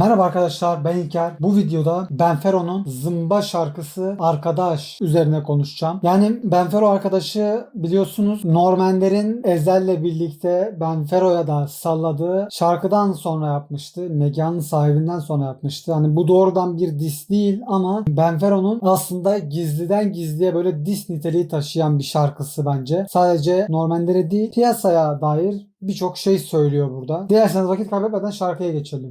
Merhaba arkadaşlar ben İlker. Bu videoda Benfero'nun Zımba şarkısı Arkadaş üzerine konuşacağım. Yani Benfero arkadaşı biliyorsunuz Normanlerin Ezel'le birlikte Benfero'ya da salladığı şarkıdan sonra yapmıştı. Mekanın sahibinden sonra yapmıştı. Hani bu doğrudan bir dis değil ama Benfero'nun aslında gizliden gizliye böyle dis niteliği taşıyan bir şarkısı bence. Sadece Normanlere değil piyasaya dair birçok şey söylüyor burada. Dilerseniz vakit kaybetmeden şarkıya geçelim.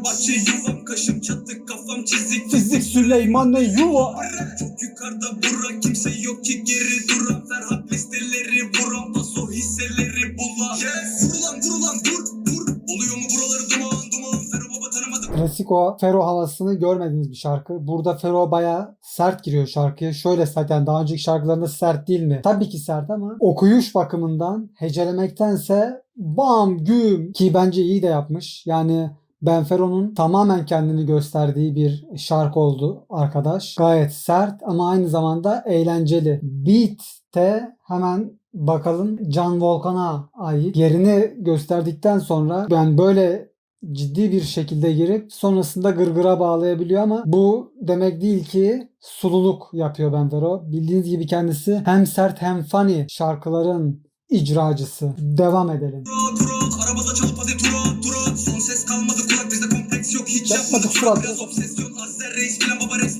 İzmir güzel bahçe yuvam Kaşım çatık kafam çizik Fizik Süleyman ne yuva. Bırak çok yukarıda bura Kimse yok ki geri duran Ferhat listeleri vuran Paso hisseleri bulan Yes Vurulan vurulan dur dur Oluyor mu buraları duman duman Ferro baba tanımadım Klasik o Fero havasını görmediğiniz bir şarkı. Burada Fero baya sert giriyor şarkıya. Şöyle zaten daha önceki şarkılarında sert değil mi? Tabii ki sert ama okuyuş bakımından hecelemektense bam güm ki bence iyi de yapmış. Yani Benfero'nun tamamen kendini gösterdiği bir şarkı oldu arkadaş. Gayet sert ama aynı zamanda eğlenceli. Beat'te hemen bakalım Can Volkan'a ait yerini gösterdikten sonra yani böyle ciddi bir şekilde girip sonrasında gırgıra bağlayabiliyor ama bu demek değil ki sululuk yapıyor Benfero. Bildiğiniz gibi kendisi hem sert hem funny şarkıların icracısı. Devam edelim. Arabada çalıp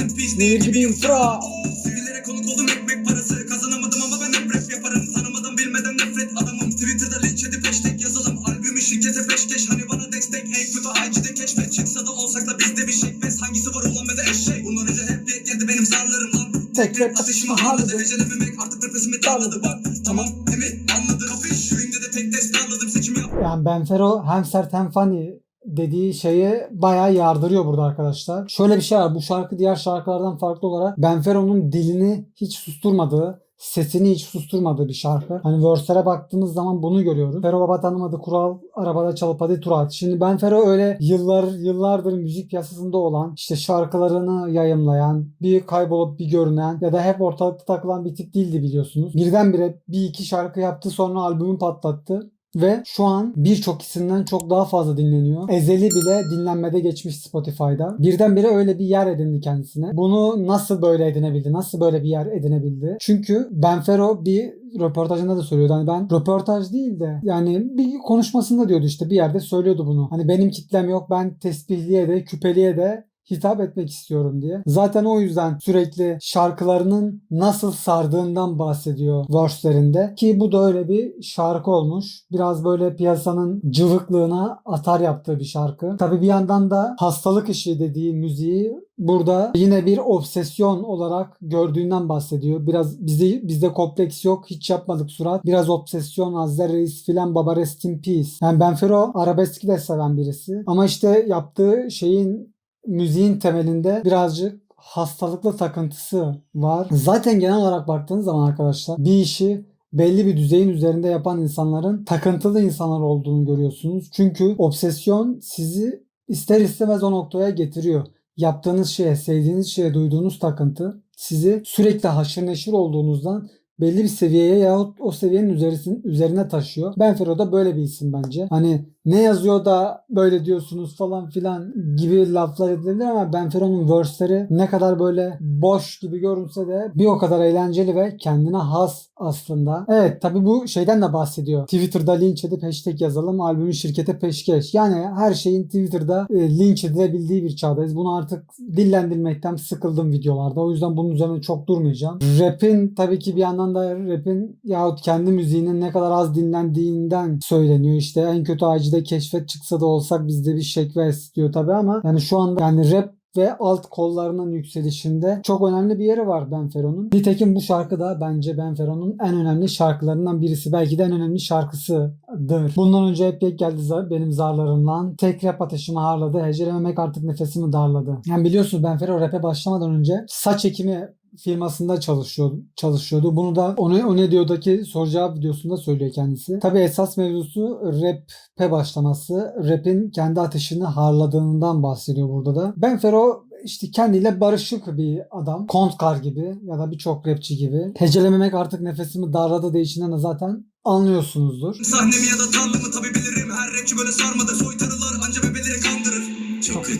in peace. Nehir gibi infra. Sivilere konuk oldum ekmek parası. Kazanamadım ama ben hep rap yaparım. Tanımadan bilmeden nefret adamım. Twitter'da linç edip hashtag yazalım. Albümü şirkete peşkeş. Hani bana destek en kötü IG'de keşfet. Çıksa da olsak da bizde bir şekmez Hangisi var ulan ve de eşek? Bundan önce hep bir geldi benim zarlarım lan. Tek rap ateşimi harladı. Hecelememek artık nefesimi darladı Bak tamam emin anladı Kapış yüreğimde de pek test darladım Seçimi yap. Yani Benfero hem sert hem funny dediği şeyi bayağı yardırıyor burada arkadaşlar. Şöyle bir şey var. Bu şarkı diğer şarkılardan farklı olarak Benfero'nun dilini hiç susturmadığı, sesini hiç susturmadığı bir şarkı. Hani verse'lere baktığımız zaman bunu görüyoruz. Fero Baba tanımadı kural, arabada çalıp hadi tur at. Şimdi Benfero öyle yıllar yıllardır müzik piyasasında olan, işte şarkılarını yayımlayan, bir kaybolup bir görünen ya da hep ortalıkta takılan bir tip değildi biliyorsunuz. Birdenbire bir iki şarkı yaptı sonra albümü patlattı. Ve şu an birçok isimden çok daha fazla dinleniyor. Ezeli bile dinlenmede geçmiş Spotify'da. Birdenbire öyle bir yer edindi kendisine. Bunu nasıl böyle edinebildi? Nasıl böyle bir yer edinebildi? Çünkü Benfero bir röportajında da söylüyordu. Hani ben röportaj değil de yani bir konuşmasında diyordu işte bir yerde söylüyordu bunu. Hani benim kitlem yok. Ben tesbihliye de küpeliye de hitap etmek istiyorum diye. Zaten o yüzden sürekli şarkılarının nasıl sardığından bahsediyor verse'lerinde. Ki bu da öyle bir şarkı olmuş. Biraz böyle piyasanın cıvıklığına atar yaptığı bir şarkı. Tabii bir yandan da hastalık işi dediği müziği burada yine bir obsesyon olarak gördüğünden bahsediyor. Biraz bizde bizde kompleks yok. Hiç yapmadık surat. Biraz obsesyon, Azzer Reis filan Baba Rest in Peace. Yani Benfero arabeski de seven birisi. Ama işte yaptığı şeyin müziğin temelinde birazcık hastalıklı takıntısı var. Zaten genel olarak baktığınız zaman arkadaşlar bir işi belli bir düzeyin üzerinde yapan insanların takıntılı insanlar olduğunu görüyorsunuz. Çünkü obsesyon sizi ister istemez o noktaya getiriyor. Yaptığınız şeye, sevdiğiniz şeye duyduğunuz takıntı sizi sürekli haşır neşir olduğunuzdan belli bir seviyeye yahut o seviyenin üzerisin, üzerine taşıyor. Benfero da böyle bir isim bence. Hani ne yazıyor da böyle diyorsunuz falan filan gibi laflar edilebilir ama Benfero'nun verse'leri ne kadar böyle boş gibi görünse de bir o kadar eğlenceli ve kendine has aslında. Evet tabi bu şeyden de bahsediyor. Twitter'da linç edip hashtag yazalım albümü şirkete peşkeş. Yani her şeyin Twitter'da e, linç edilebildiği bir çağdayız. Bunu artık dillendirmekten sıkıldım videolarda. O yüzden bunun üzerine çok durmayacağım. Rap'in tabii ki bir yandan da rap'in yahut kendi müziğinin ne kadar az dinlendiğinden söyleniyor. İşte en kötü acide keşfet çıksa da olsak bizde bir şekves diyor tabii ama yani şu anda yani rap ve alt kollarının yükselişinde çok önemli bir yeri var Benfero'nun. Nitekim bu şarkı da bence Benfero'nun en önemli şarkılarından birisi. Belki de en önemli şarkısıdır. Bundan önce hep geldi za- benim zarlarımla. Tek rap ateşimi harladı. Hecelememek artık nefesimi darladı. Yani biliyorsunuz Benfero rap'e başlamadan önce saç ekimi firmasında çalışıyor, çalışıyordu. Bunu da onu o ne diyordaki soru cevap videosunda söylüyor kendisi. Tabii esas mevzusu rap'e başlaması. Rap'in kendi ateşini harladığından bahsediyor burada da. Ben Fero işte kendiyle barışık bir adam. Kontkar gibi ya da birçok rapçi gibi. Hecelememek artık nefesimi darladı değişinden de zaten anlıyorsunuzdur. Sahnemi ya da tarlamı tabi bilirim Her rapçi böyle sarmadı soytarılar anca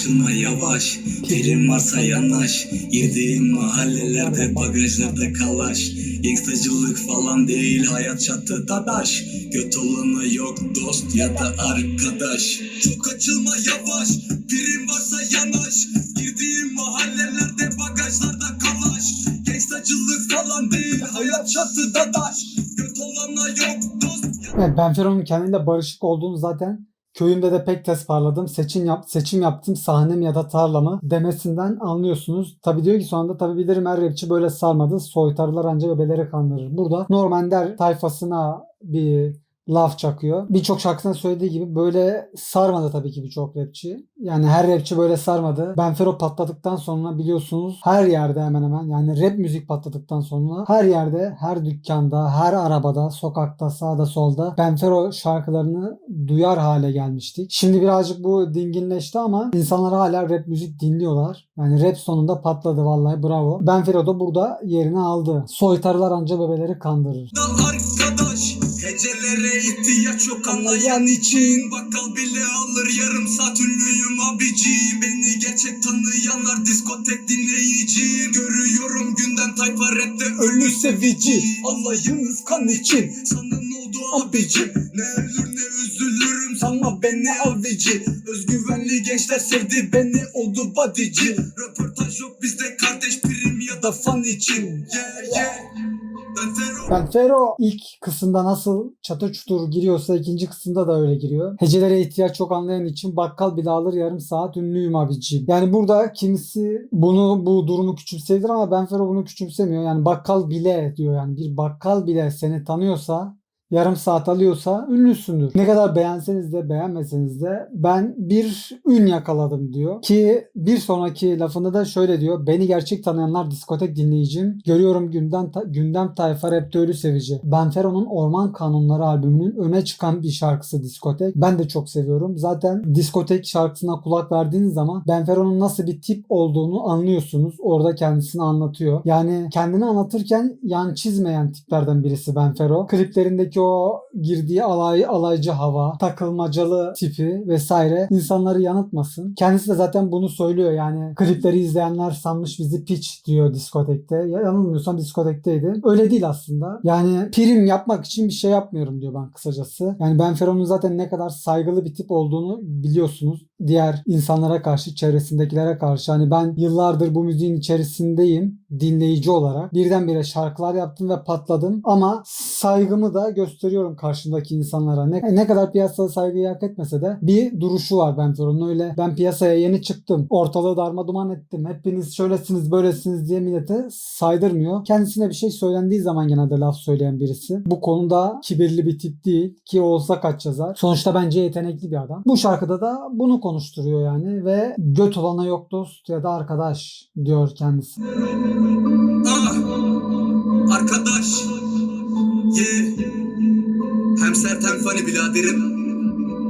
açılma yavaş Pirin varsa yanaş. Girdiğim mahallelerde bagajlarda kalaş. Gangstacılık falan değil hayat çatı dadaş Göt olanı yok dost ya da arkadaş. Çok açılma yavaş Pirin varsa yanaş. Girdiğim mahallelerde bagajlarda kalaş. Gangstacılık falan değil hayat çatı dadaş Göt olana yok dost Evet, ben Fero'nun kendiyle barışık olduğunu zaten köyümde de pek tez parladım. Seçim yap, seçim yaptım sahnem ya da tarlamı demesinden anlıyorsunuz. Tabi diyor ki sonunda tabi bilirim her rapçi böyle sarmadı. Soytarılar anca bebeleri kandırır. Burada Normander tayfasına bir laf çakıyor. Birçok şarkısında söylediği gibi böyle sarmadı tabii ki birçok rapçi. Yani her rapçi böyle sarmadı. Benfero patladıktan sonra biliyorsunuz her yerde hemen hemen yani rap müzik patladıktan sonra her yerde, her dükkanda, her arabada, sokakta, sağda, solda Benfero şarkılarını duyar hale gelmiştik. Şimdi birazcık bu dinginleşti ama insanlar hala rap müzik dinliyorlar. Yani rap sonunda patladı vallahi bravo. Benfero da burada yerini aldı. Soytarılar anca bebeleri kandırır. Hecelere ihtiyaç yok anlayan için Bakkal bile alır. Yarım saat ünlüyüm abicim. Beni gerçek tanıyanlar diskotek dinleyicim. Görüyorum günden tayfa rapte ölü sevici. Alayınız kan için. Sana ne oldu abicim. Ne ölür ne üzülürüm sanma beni avici Özgüvenli gençler sevdi beni oldu bodyci Röportaj yok bizde kardeş prim ya da fan için. Yeah yeah Ben Fero ilk kısımda nasıl çatır çutur giriyorsa ikinci kısımda da öyle giriyor. Hecelere ihtiyaç çok anlayan için bakkal bile alır yarım saat ünlüyüm abiciğim. Yani burada kimisi bunu bu durumu küçümseyebilir ama Ben Fero bunu küçümsemiyor. Yani bakkal bile diyor yani bir bakkal bile seni tanıyorsa yarım saat alıyorsa ünlüsündür. Ne kadar beğenseniz de beğenmeseniz de ben bir ün yakaladım diyor. Ki bir sonraki lafında da şöyle diyor. Beni gerçek tanıyanlar diskotek dinleyicim. Görüyorum gündem, ta- gündem tayfa rapte ölü sevici. Benfero'nun Orman Kanunları albümünün öne çıkan bir şarkısı diskotek. Ben de çok seviyorum. Zaten diskotek şarkısına kulak verdiğiniz zaman Benfero'nun nasıl bir tip olduğunu anlıyorsunuz. Orada kendisini anlatıyor. Yani kendini anlatırken yan çizmeyen tiplerden birisi Benfero. Kliplerindeki o girdiği alay, alaycı hava, takılmacalı tipi vesaire insanları yanıltmasın. Kendisi de zaten bunu söylüyor. Yani klipleri izleyenler sanmış bizi piç diyor diskotekte. Ya, yanılmıyorsam diskotekteydi. Öyle değil aslında. Yani prim yapmak için bir şey yapmıyorum diyor ben kısacası. Yani Ben Fero'nun zaten ne kadar saygılı bir tip olduğunu biliyorsunuz. Diğer insanlara karşı, çevresindekilere karşı. Hani ben yıllardır bu müziğin içerisindeyim dinleyici olarak. Birdenbire şarkılar yaptım ve patladım. Ama saygımı da gösteriyorum karşımdaki insanlara. Ne, ne kadar piyasada saygıyı hak etmese de bir duruşu var Ben Fero'nun. Öyle ben piyasaya yeni çıktım. Ortalığı darma duman ettim. Hepiniz şöylesiniz böylesiniz diye millete saydırmıyor. Kendisine bir şey söylendiği zaman genelde laf söyleyen birisi. Bu konuda kibirli bir tip değil. Ki olsa kaç yazar. Sonuçta bence yetenekli bir adam. Bu şarkıda da bunu konuşturuyor yani ve göt olana yok dost ya da arkadaş diyor kendisi. Ah, arkadaş. Ye. Hem sert hem funny biraderim.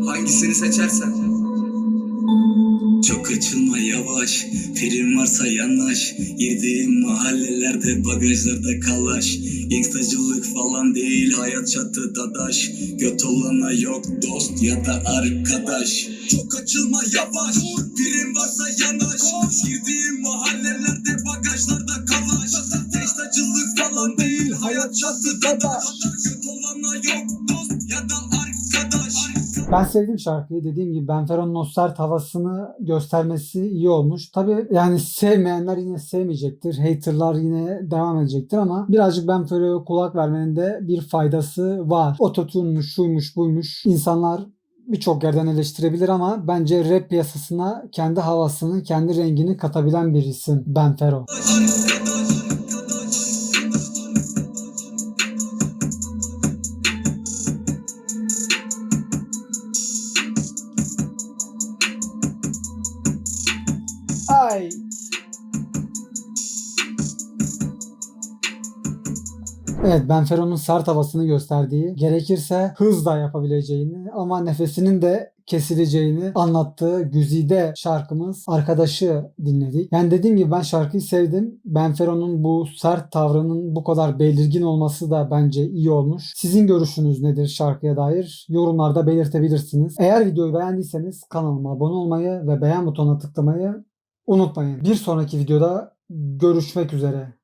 Hangisini seçersen. Çok açılma yavaş Prim varsa yanaş Girdiğim mahallelerde bagajlarda kalaş. Gangstacılık falan değil hayat çatı dadaş. Göt olana yok dost ya da arkadaş. Çok açılma yavaş Prim varsa yanaş. Girdiğim mahallelerde bagajlarda kalaş. Gangstacılık falan değil hayat çatı dadaş Ben sevdim şarkıyı. Dediğim gibi Benfero'nun o sert havasını göstermesi iyi olmuş. Tabi yani sevmeyenler yine sevmeyecektir. Haterlar yine devam edecektir ama birazcık Benfero'ya kulak vermenin de bir faydası var. Ototune'muş, şuymuş, buymuş. İnsanlar birçok yerden eleştirebilir ama bence rap piyasasına kendi havasını, kendi rengini katabilen bir isim Benfero. Ay. Evet Benfero'nun sert havasını gösterdiği, gerekirse hız da yapabileceğini ama nefesinin de kesileceğini anlattığı Güzide şarkımız arkadaşı dinledik. Yani dediğim gibi ben şarkıyı sevdim. Benfero'nun bu sert tavrının bu kadar belirgin olması da bence iyi olmuş. Sizin görüşünüz nedir şarkıya dair? Yorumlarda belirtebilirsiniz. Eğer videoyu beğendiyseniz kanalıma abone olmayı ve beğen butonuna tıklamayı unutmayın. Bir sonraki videoda görüşmek üzere.